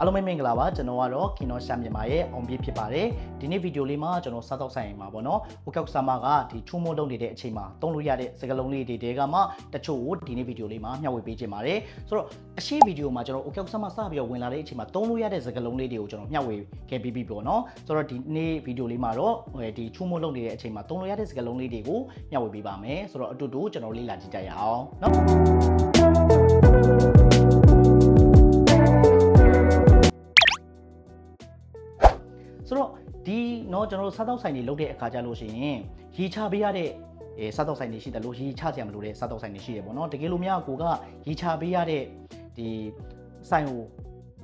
အားလုံးပဲမင်္ဂလာပါကျွန်တော်ကတော့ကင်နော်ရှာမြန်မာရဲ့အောင်ပြေဖြစ်ပါတယ်ဒီနေ့ဗီဒီယိုလေးမှာကျွန်တော်စားတော့ဆိုင်မှာပေါ့နော်ဟိုကောက်ဆာမကဒီချူမိုးလုံးနေတဲ့အချိန်မှာသုံးလို့ရတဲ့စကားလုံးလေးတွေတဲကမှတချို့ကိုဒီနေ့ဗီဒီယိုလေးမှာမျှဝေပေးခြင်းပါတယ်ဆိုတော့အရှိဗီဒီယိုမှာကျွန်တော်ဟိုကောက်ဆာမစပြီးတော့ဝင်လာတဲ့အချိန်မှာသုံးလို့ရတဲ့စကားလုံးလေးတွေကိုကျွန်တော်မျှဝေခဲ့ပြီးပြီပေါ့နော်ဆိုတော့ဒီနေ့ဗီဒီယိုလေးမှာတော့ဒီချူမိုးလုံးနေတဲ့အချိန်မှာသုံးလို့ရတဲ့စကားလုံးလေးတွေကိုမျှဝေပေးပါမယ်ဆိုတော့အတူတူကျွန်တော်လေ့လာကြည့်ကြရအောင်နော် ဆိုတော့ဒီเนาะကျွန်တော်တို့စားတောက်ဆိုင်တွေလုပ်တဲ့အခါကျလို့ရှိရင်ရီချပေးရတဲ့အဲစားတောက်ဆိုင်တွေရှိတယ်လို့ရီချစရာမလိုတဲ့စားတောက်ဆိုင်တွေရှိတယ်ပေါ့နော်တကယ်လို့များကိုကရီချပေးရတဲ့ဒီဆိုင်ကို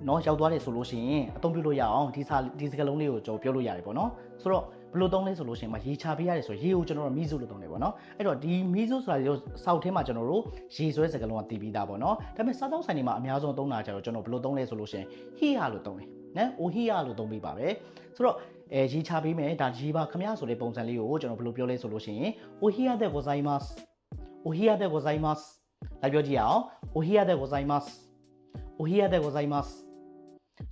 เนาะရောက်သွားတယ်ဆိုလို့ရှိရင်အသုံးပြုလို့ရအောင်ဒီစာဒီစကားလုံးလေးကိုကျွန်တော်ပြောလို့ရတယ်ပေါ့နော်ဆိုတော့ဘယ်လိုသုံးလဲဆိုလို့ရှိရင်မရေချပေးရတယ်ဆိုရေကိုကျွန်တော်တို့မီးစုလို့သုံးတယ်ပေါ့နော်အဲ့တော့ဒီမီးစုဆိုတာကိုစောက်ထဲမှာကျွန်တော်တို့ရေဆွဲစကားလုံးကတည်ပြီးသားပေါ့နော်ဒါပေမဲ့စားတောက်ဆိုင်တွေမှာအများဆုံးသုံးတာကျတော့ကျွန်တော်ဘယ်လိုသုံးလဲဆိုလို့ရှိရင်ဟီယာလို့သုံးတယ် နော်အိုဟီယာလို့သုံးပေးပါပဲဆိုတော့အဲရေးချပေးမယ်ဒါရေးပါခမရဆိုတဲ့ပုံစံလေးကိုကျွန်တော်ဘယ်လိုပြောလဲဆိုလို့ရှိရင်အိုဟီယာတဲ့ဂိုဇိုင်မတ်အိုဟီယာတဲ့ဂိုဇိုင်မတ်လိုက်ပြောကြည့်အောင်အိုဟီယာတဲ့ဂိုဇိုင်မတ်အိုဟီယာတဲ့ဂိုဇိုင်မတ်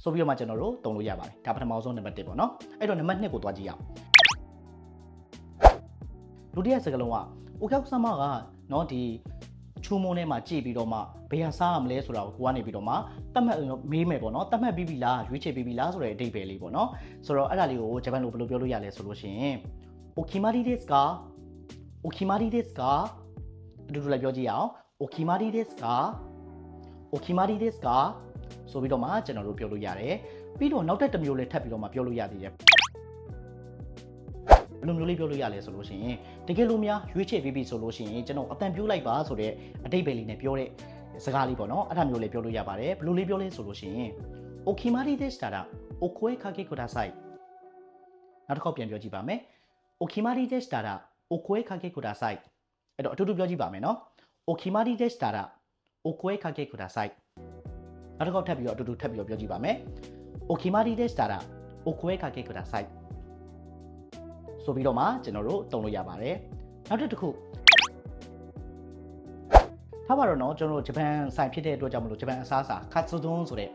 ဆိုပြီးတော့မှကျွန်တော်တို့တုံလို့ရပါတယ်ဒါပထမဆုံးနံပါတ်1ပေါ့နော်အဲ့တော့နံပါတ်2ကိုသွားကြည့်အောင်ဒုတိယစကားလုံးကအိုကောက်ဆမကနော်ဒီ ချူမုံထဲမှာကြည့်ပြီးတော့မှဘယ်ဟာစားရမလဲဆိုတာကိုကိုကနေပြီးတော့မှတတ်မှတ်မေးမယ်ပေါ့နော်တတ်မှတ်ပြီးပြီလားရွေးချယ်ပြီးပြီလားဆိုတဲ့အဓိပ္ပာယ်လေးပေါ့နော်ဆိုတော့အဲ့ဒါလေးကိုဂျပန်လိုဘယ်လိုပြောလို့ရလဲဆိုလို့ရှိရင် okimari desu ka okimari desu ka အတူတူလည်းပြောကြည့်ရအောင် okimari desu ka okimari desu ka ဆိုပြီးတော့မှကျွန်တော်တို့ပြောလို့ရတယ်ပြီးတော့နောက်ထပ်တစ်မျိုးလည်းထပ်ပြီးတော့မှပြောလို့ရသေးတယ် ဘယ်လိုမျိုးလေးပြောလို့ရလဲဆိုလို့ရှိရင်တကယ်လို့များရွေးချယ်ပြီးပြီဆိုလို့ရှိရင်ကျွန်တော်အတန်ပြိုးလိုက်ပါဆိုတဲ့အတိတ်ပဲလေးနဲ့ပြောတဲ့စကားလေးပေါ့နော်အဲ့ဒါမျိုးလေးပြောလို့ရပါတယ်ဘယ်လိုလေးပြောလဲဆိုလို့ရှိရင် okimari deshita ra okoe kage kudasai နောက်တစ်ခေါက်ပြန်ပြောကြည့်ပါမယ် okimari deshita ra okoe kage kudasai အဲ့တော့အတူတူပြောကြည့်ပါမယ်နော် okimari deshita ra okoe kage kudasai နောက်တစ်ခေါက်ထပ်ပြီးတော့အတူတူထပ်ပြီးတော့ပြောကြည့်ပါမယ် okimari deshita ra okoe kage kudasai ဆိုပြီးတော့မှကျွန်တော်တို့တုံလို့ရပါတယ်နောက်တစ်ခုထားပါတော့เนาะကျွန်တော်တို့ဂျပန်ဆိုင်ဖြစ်တဲ့အတွက်ကြောင့်မလို့ဂျပန်အစားအစာခတ်ဆူဒွန်ဆိုတဲ့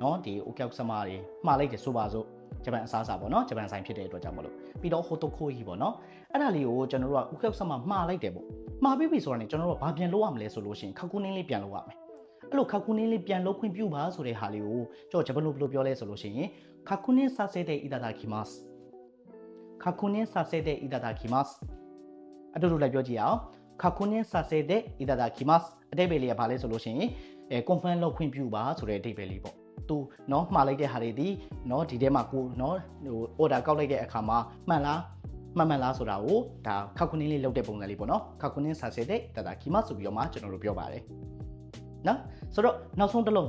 เนาะဒီအိုကောက်ဆမာတွေမှားလိုက်တယ်ဆိုပါစို့ဂျပန်အစားအစာပေါ့เนาะဂျပန်ဆိုင်ဖြစ်တဲ့အတွက်ကြောင့်မလို့ပြီးတော့ဟိုတိုခိုကြီးပေါ့เนาะအဲ့ဒါလေးကိုကျွန်တော်တို့ကအိုကောက်ဆမာမှားလိုက်တယ်ပေါ့မှားပြီးပြီဆိုတော့ねကျွန်တော်တို့ကဘာပြန်လုပ်ရမလဲဆိုလို့ရှိရင်ခက်ကူးနင်းလေးပြန်လုပ်ရမယ်အဲ့လိုခက်ကူးနင်းလေးပြန်လုပ်ခွင့်ပြုပါဆိုတဲ့ဟာလေးကိုကျွန်တော်ဂျပန်လိုဘယ်လိုပြောလဲဆိုလို့ရှိရင်ခက်ကူးနင်းစာစေတဲ့အီတာဒါကီမတ်ခ က်ကူးနင်းစာစေတဲ့အီတာဒါကီမတ်အတူတူလည်းပြောကြည့်အောင်ခါခွန်းနဲ့စာစေတဲ့အီဒါဒါကီမတ်အတိတ်ပဲလေးကဘာလဲဆိုလို့ရှိရင်အဲ confirm လုပ်ခွင့်ပြုပါဆိုတဲ့အတိတ်ပဲလေးပေါ့သူเนาะမှားလိုက်တဲ့ဟာတွေဒီเนาะဒီထဲမှာကိုเนาะဟို order ကောက်လိုက်တဲ့အခါမှာမှန်လားမှန်မှန်လားဆိုတာကိုဒါခါခွန်းလေးလုပ်တဲ့ပုံစံလေးပေါ့เนาะခါခွန်းနဲ့စာစေတဲ့ဒါဒါကီမတ်ဆိုပြီးတော့မှကျွန်တော်တို့ပြောပါတယ်နော်ဆိုတော့နောက်ဆုံးတစ်လုံး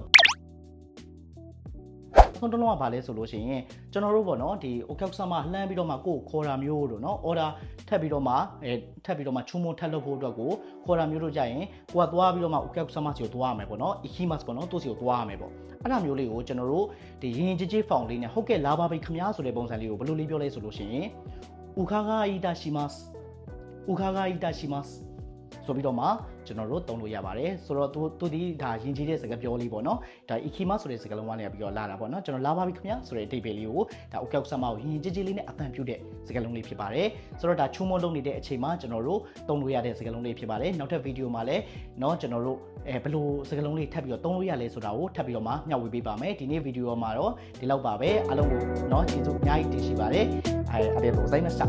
ဆုံးတလုံးကဘာလဲဆိုလို့ရှိရင်ကျွန်တော်တို့ပေါ့နော်ဒီ OKX မှာလှမ်းပြီးတော့မှကိုယ်ခေါ်တာမျိုးတို့နော် order ထပ်ပြီးတော့မှအဲထပ်ပြီးတော့မှချုံမထပ်လုပ်ဖို့အတွက်ကိုခေါ်တာမျိုးတို့ကြရင်ကိုကသွားပြီးတော့မှ OKX မှာစီကိုသွားရမယ်ပေါ့နော် ikimas ပေါ့နော်သူ့စီကိုသွားရမယ်ပေါ့အဲ့ဒါမျိုးလေးကိုကျွန်တော်တို့ဒီရင်ရင်ကြည်ကြည်ဖောင်လေးနဲ့ဟုတ်ကဲ့လာပါပြီခမားဆိုတဲ့ပုံစံလေးကိုဘယ်လိုလေးပြောလဲဆိုလို့ရှိရင် ukaga ita shimasu ukaga ita shimasu ဆိုပြီးတော့မှကျွန်တော်တို့တုံးလို့ရပါတယ်ဆိုတော့သူသူဒီဒါယဉ်ကျေးတဲ့စကားပြောလေးပေါ့နော်ဒါ ikima ဆိုတဲ့စကားလုံးကနေပြီးတော့လာတာပေါ့နော်ကျွန်တော်လာပါပြီခင်ဗျာဆိုတဲ့အတိတ်ပဲလေးကိုဒါ okay ဆမ်မကိုယဉ်ကျေးကျေးလေးနဲ့အပန်ပြုတဲ့စကားလုံးလေးဖြစ်ပါတယ်ဆိုတော့ဒါချုံမလုံးနေတဲ့အချိန်မှာကျွန်တော်တို့တုံးလို့ရတဲ့စကားလုံးလေးဖြစ်ပါတယ်နောက်ထပ်ဗီဒီယိုမှာလည်းเนาะကျွန်တော်တို့အဲဘယ်လိုစကားလုံးလေးထပ်ပြီးတော့တုံးလို့ရလဲဆိုတာကိုထပ်ပြီးတော့မှမျှဝေပေးပါမယ်ဒီနေ့ဗီဒီယိုမှာတော့ဒီလောက်ပါပဲအားလုံးကိုเนาะကျေးဇူးအများကြီးတင်ရှိပါတယ်အဲအဘေဘိုဇိုင်းမစတာ